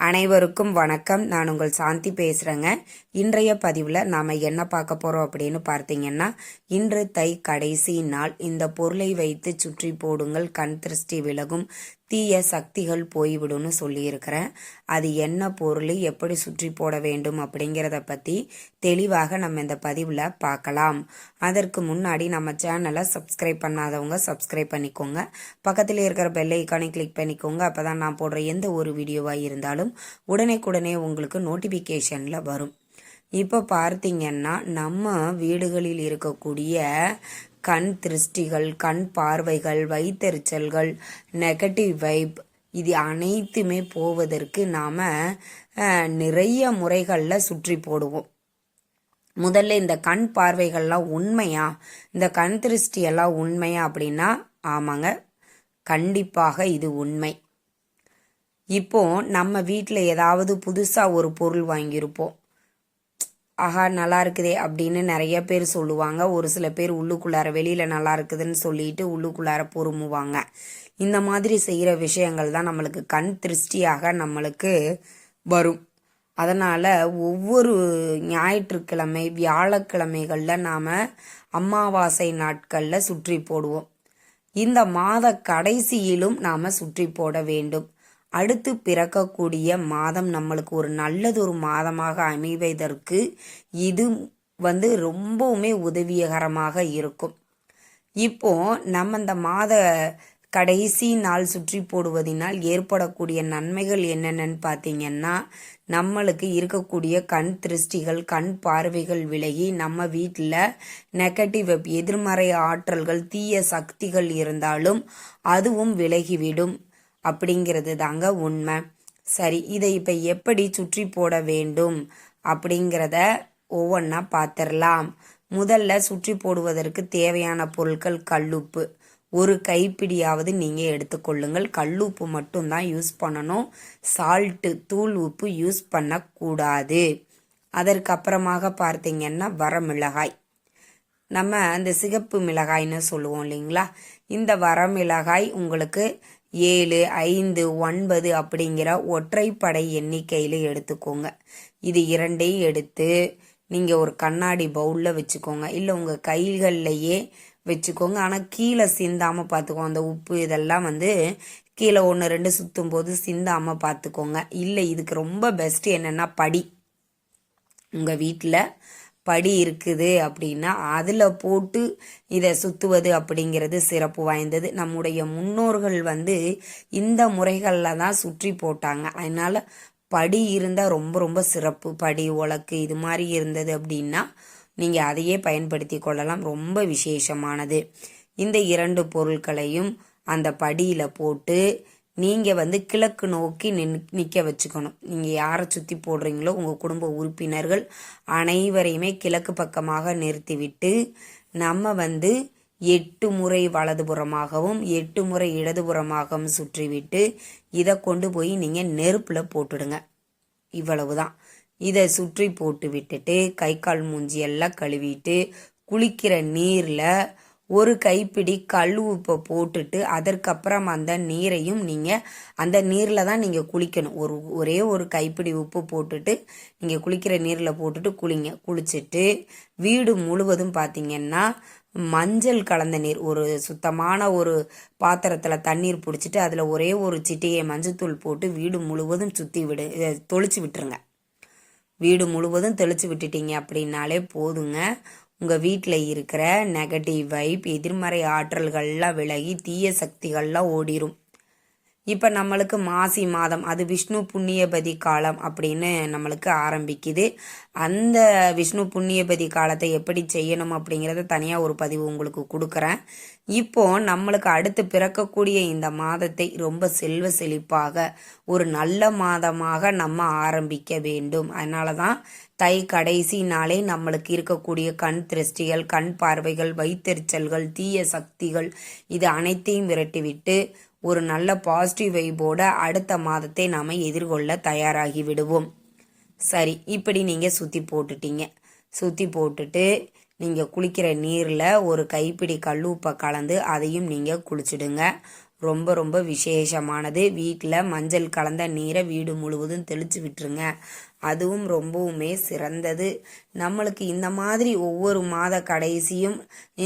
அனைவருக்கும் வணக்கம். நான் உங்கள் சாந்தி பேசுகிறேங்க இன்றைய பதிவில் நாம் என்ன பார்க்க போகிறோம் அப்படின்னு பார்த்தீங்கன்னா இன்று தை கடைசி நாள். இந்த பொருளை வைத்து சுற்றி போடுங்கள். கண் திருஷ்டி விலகும். தீய சக்திகள் போய்விடும்னு சொல்லியிருக்கிறேன். அது என்ன பொருள் எப்படி சுற்றி போட வேண்டும் அப்படிங்கிறத பற்றி தெளிவாக நம்ம இந்த பதிவில் பார்க்கலாம். அதற்கு முன்னாடி நம்ம சேனலை சப்ஸ்கிரைப் பண்ணாதவங்க சப்ஸ்கிரைப் பண்ணிக்கோங்க. பக்கத்தில் இருக்கிற பெல் ஐக்கானை கிளிக் பண்ணிக்கோங்க. அப்போ தான் நான் போடுற எந்த ஒரு வீடியோவாக இருந்தாலும் உடனே உங்களுக்கு நோட்டிஃபிகேஷனில் வரும். இப்போ பார்த்தீங்கன்னா நம்ம வீடுகளில் இருக்கக்கூடிய கண் திருஷ்டிகள் கண் பார்வைகள் வைத்தறிச்சல்கள் நெகட்டிவ் வைப் இது அனைத்துமே போவதற்கு நாம் நிறைய முறைகளில் சுற்றி போடுவோம். முதல்ல இந்த கண் பார்வைகள்லாம் உண்மையா? இந்த கண் திருஷ்டியெல்லாம் உண்மையா அப்படின்னா ஆமாங்க கண்டிப்பாக இது உண்மை. இப்போ நம்ம வீட்டில் ஏதாவது புதுசாக ஒரு பொருள் வாங்கியிருப்போம். ஆஹா நல்லா இருக்குதே அப்படின்னு நிறைய பேர் சொல்லுவாங்க. ஒரு சில பேர் உள்ளுக்குள்ளார வெளியில் நல்லா இருக்குதுன்னு சொல்லிட்டு உள்ளுக்குள்ளார பொறுமுவாங்க. இந்த மாதிரி செய்கிற விஷயங்கள் தான் நம்மளுக்கு கண் திருஷ்டியாக நம்மளுக்கு வரும். அதனால் ஒவ்வொரு ஞாயிற்றுக்கிழமை வியாழக்கிழமைகளில் நாம் அமாவாசை நாட்களில் சுற்றி போடுவோம். இந்த மாத கடைசியிலும் நாம் சுற்றி போட வேண்டும். அடுத்து பிறக்கக்கூடிய மாதம் நம்மளுக்கு ஒரு நல்லது ஒரு மாதமாக அமைவதற்கு இது வந்து ரொம்பவுமே உதவிகரமாக இருக்கும். இப்போ நம்ம இந்த மாத கடைசி நாள் சுற்றி போடுவதனால் ஏற்படக்கூடிய நன்மைகள் என்னென்னு பார்த்தீங்கன்னா நம்மளுக்கு இருக்கக்கூடிய கண் திருஷ்டிகள் கண் பார்வைகள் விலகி நம்ம வீட்டில் நெகட்டிவ் எதிர்மறை ஆற்றல்கள் தீய சக்திகள் இருந்தாலும் அதுவும் விலகிவிடும். அப்படிங்கிறது தாங்க உண்மை. சரி இதை இப்போ எப்படி சுற்றி போட வேண்டும் அப்படிங்கிறத ஒவ்வொன்றா பார்த்துடலாம் முதல்ல சுற்றி போடுவதற்கு தேவையான பொருட்கள் கல்லுப்பு. ஒரு கைப்பிடியாவது நீங்கள் எடுத்துக்கொள்ளுங்கள். கல்லுப்பு மட்டும்தான் யூஸ் பண்ணணும். சால்ட்டு தூள் உப்பு யூஸ் பண்ணக்கூடாது. அதற்கு அப்புறமாக பார்த்தீங்கன்னா வரமிளகாய். நம்ம அந்த சிகப்பு மிளகாய்னு சொல்லுவோம் இல்லைங்களா? இந்த வரமிளகாய் உங்களுக்கு ஏழு ஐந்து ஒன்பது அப்படிங்கிற ஒற்றைப்படை எண்ணிக்கையில் எடுத்துக்கோங்க. இது இரண்டையும் எடுத்து நீங்கள் ஒரு கண்ணாடி பவுலில் வச்சுக்கோங்க. இல்லை உங்கள் கைகள்லையே வச்சுக்கோங்க. ஆனால் கீழே சிந்தாமல் பார்த்துக்கோங்க அந்த உப்பு இதெல்லாம் வந்து கீழே ஒன்று ரெண்டு சுற்றும் போது சிந்தாமல் பார்த்துக்கோங்க. இல்லை இதுக்கு ரொம்ப பெஸ்ட்டு என்னென்னா படி. உங்கள் வீட்டில் படி இருக்குது அப்படின்னா அதில் போட்டு இதை சுற்றுவது அப்படிங்கிறது சிறப்பு வாய்ந்தது. நம்முடைய முன்னோர்கள் வந்து இந்த முறைகளில் தான் சுற்றி போட்டாங்க. அதனால் படி இருந்தால் ரொம்ப ரொம்ப சிறப்பு. படி உலக்கு இது மாதிரி இருந்தது அப்படின்னா நீங்கள் அதையே பயன்படுத்தி கொள்ளலாம். ரொம்ப விசேஷமானது. இந்த இரண்டு பொருட்களையும் அந்த படியில் போட்டு நீங்கள் வந்து கிழக்கு நோக்கி நின் நிற்க வச்சுக்கணும். நீங்கள் யாரை சுற்றி போடுறீங்களோ உங்கள் குடும்ப உறுப்பினர்கள் அனைவரையுமே கிழக்கு பக்கமாக நிறுத்திவிட்டு நம்ம வந்து எட்டு முறை வலதுபுறமாகவும் எட்டு முறை இடதுபுறமாகவும் சுற்றிவிட்டு இதை கொண்டு போய் நீங்கள் நெருப்பில் போட்டுடுங்க. இவ்வளவுதான். இதை சுற்றி போட்டு விட்டுட்டு கை கால் மூஞ்சி எல்லாம் கழுவிட்டு குளிக்கிற நீரில் ஒரு கைப்பிடி கல் உப்பை போட்டுட்டு அதற்கப்புறம் அந்த நீரையும் நீங்கள் அந்த நீரில் தான் நீங்கள் குளிக்கணும். ஒரு ஒரே ஒரு கைப்பிடி உப்பு போட்டுட்டு நீங்கள் குளிக்கிற நீரில் போட்டுட்டு குளிங்க. குளிச்சுட்டு வீடு முழுவதும் பார்த்தீங்கன்னா மஞ்சள் கலந்த நீர். ஒரு சுத்தமான ஒரு பாத்திரத்தில் தண்ணீர் பிடிச்சிட்டு அதில் ஒரே ஒரு சிட்டியை மஞ்சத்தூள் போட்டு வீடு முழுவதும் சுற்றி விடு தொளிச்சு விட்டுருங்க. வீடு முழுவதும் தெளிச்சு விட்டுட்டீங்க அப்படின்னாலே போதுங்க. உங்கள் வீட்டில் இருக்கிற நெகட்டிவ் வைப் எதிர்மறை ஆற்றல்கள்லாம் விலகி தீய சக்திகள்லாம் ஓடிரும். இப்போ நம்மளுக்கு மாசி மாதம் அது விஷ்ணு புண்ணியபதி காலம் அப்படின்னு நம்மளுக்கு ஆரம்பிக்குது. அந்த விஷ்ணு புண்ணியபதி காலத்தை எப்படி செய்யணும் அப்படிங்கிறத தனியாக ஒரு பதிவு உங்களுக்கு கொடுக்குறேன். இப்போ நம்மளுக்கு அடுத்து பிறக்கக்கூடிய இந்த மாதத்தை ரொம்ப செல்வ செழிப்பாக ஒரு நல்ல மாதமாக நம்ம ஆரம்பிக்க வேண்டும். அதனால தான் தை கடைசி நாளே நம்மளுக்கு இருக்கக்கூடிய கண் திருஷ்டிகள் கண் பார்வைகள் வைத்தறிச்சல்கள் தீய சக்திகள் இது அனைத்தையும் விரட்டிவிட்டு ஒரு நல்ல பாசிட்டிவ் வைபோட அடுத்த மாதத்தை நாம் எதிர்கொள்ள தயாராகி விடுவோம். சரி இப்படி நீங்கள் சுற்றி போட்டுட்டீங்க. சுற்றி போட்டுட்டு நீங்கள் குளிக்கிற நீரில் ஒரு கைப்பிடி கல்லூப்பை கலந்து அதையும் நீங்கள் குளிச்சுடுங்க. ரொம்ப ரொம்ப விசேஷமானது. வீட்டில் மஞ்சள் கலந்த நீரை வீடு முழுவதும் தெளித்து விட்டுருங்க. அதுவும் ரொம்பவுமே சிறந்தது. நம்மளுக்கு இந்த மாதிரி ஒவ்வொரு மாத கடைசியும்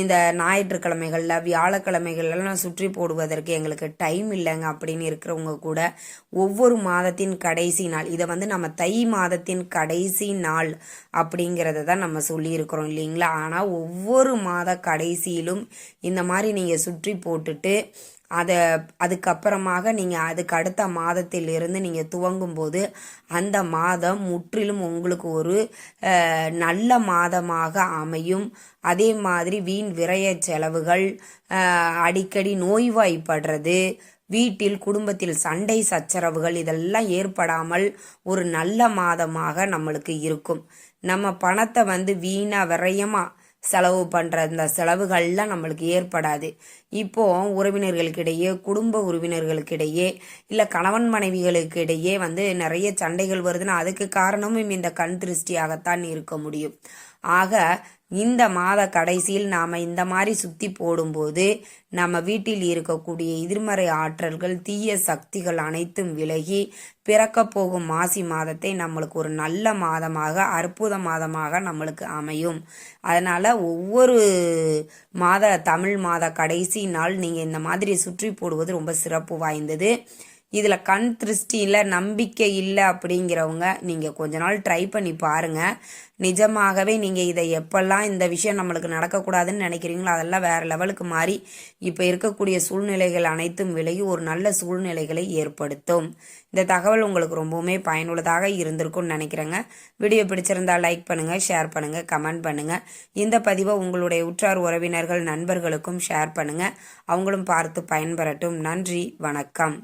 இந்த ஞாயிற்றுக்கிழமைகளில் வியாழக்கிழமைகள்லாம் சுற்றி போடுவதற்கு எங்களுக்கு டைம் இல்லைங்க அப்படின்னு இருக்கிறவங்க கூட. ஒவ்வொரு மாதத்தின் கடைசி நாள் இதை வந்து நம்ம தை மாதத்தின் கடைசி நாள் அப்படிங்கிறத தான் நம்ம சொல்லியிருக்கிறோம் இல்லைங்களா? ஆனால் ஒவ்வொரு மாத கடைசியிலும் இந்த மாதிரி நீங்கள் சுற்றி போட்டுட்டு அதை அதுக்கப்புறமாக நீங்கள் அதுக்கு அடுத்த மாதத்திலிருந்து நீங்கள் துவங்கும் போது அந்த மாதம் முற்றிலும் உங்களுக்கு ஒரு நல்ல மாதமாக அமையும். அதே மாதிரி வீண் விரய செலவுகள் அடிக்கடி நோய்வாய்ப்படுறது வீட்டில் குடும்பத்தில் சண்டை சச்சரவுகள் இதெல்லாம் ஏற்படாமல் ஒரு நல்ல மாதமாக நம்மளுக்கு இருக்கும். நம்ம பணத்தை வந்து வீணாக விரயமாக செலவு பண்ணுற இந்த செலவுகள்லாம் நம்மளுக்கு ஏற்படாது. இப்போ உறவினர்களுக்கிடையே குடும்ப உறவினர்களுக்கிடையே இல்லை கணவன் மனைவிகளுக்கு இடையே வந்து நிறைய சண்டைகள் வருதுன்னா அதுக்கு காரணமும் இந்த கண் திருஷ்டியாகத்தான் இருக்க முடியும். ஆக இந்த மாத கடைசியில் நாம் இந்த மாதிரி சுத்தி போடும்போது நம்ம வீட்டில் இருக்கக்கூடிய எதிர்மறை ஆற்றல்கள் தீய சக்திகள் அனைத்தும் விலகி பிறக்க போகும் மாசி மாதத்தை நம்மளுக்கு ஒரு நல்ல மாதமாக அற்புத மாதமாக நம்மளுக்கு அமையும். அதனால் ஒவ்வொரு மாத தமிழ் மாத கடைசி நாள் நீங்கள் இந்த மாதிரி சுற்றி போடுவது ரொம்ப சிறப்பு வாய்ந்தது. இதில் கண் திருஷ்டியில் நம்பிக்கை இல்லை அப்படிங்கிறவங்க நீங்கள் கொஞ்ச நாள் ட்ரை பண்ணி பாருங்கள் நிஜமாகவே நீங்கள் இதை எப்பெல்லாம் இந்த விஷயம் நம்மளுக்கு நடக்கக்கூடாதுன்னு நினைக்கிறீங்களோ அதெல்லாம் வேறு லெவலுக்கு மாறி இப்போ இருக்கக்கூடிய சூழ்நிலைகள் அனைத்தும் விலகி ஒரு நல்ல சூழ்நிலைகளை ஏற்படுத்தும். இந்த தகவல் உங்களுக்கு ரொம்பவுமே பயனுள்ளதாக இருந்திருக்கும்னு நினைக்கிறேங்க. வீடியோ பிடிச்சிருந்தா லைக் பண்ணுங்கள் ஷேர் பண்ணுங்கள் கமெண்ட் பண்ணுங்கள் இந்த பதிவை உங்களுடைய உற்றார் உறவினர்கள் நண்பர்களுக்கும் ஷேர் பண்ணுங்கள் அவங்களும் பார்த்து பயன்பெறட்டும். நன்றி வணக்கம்.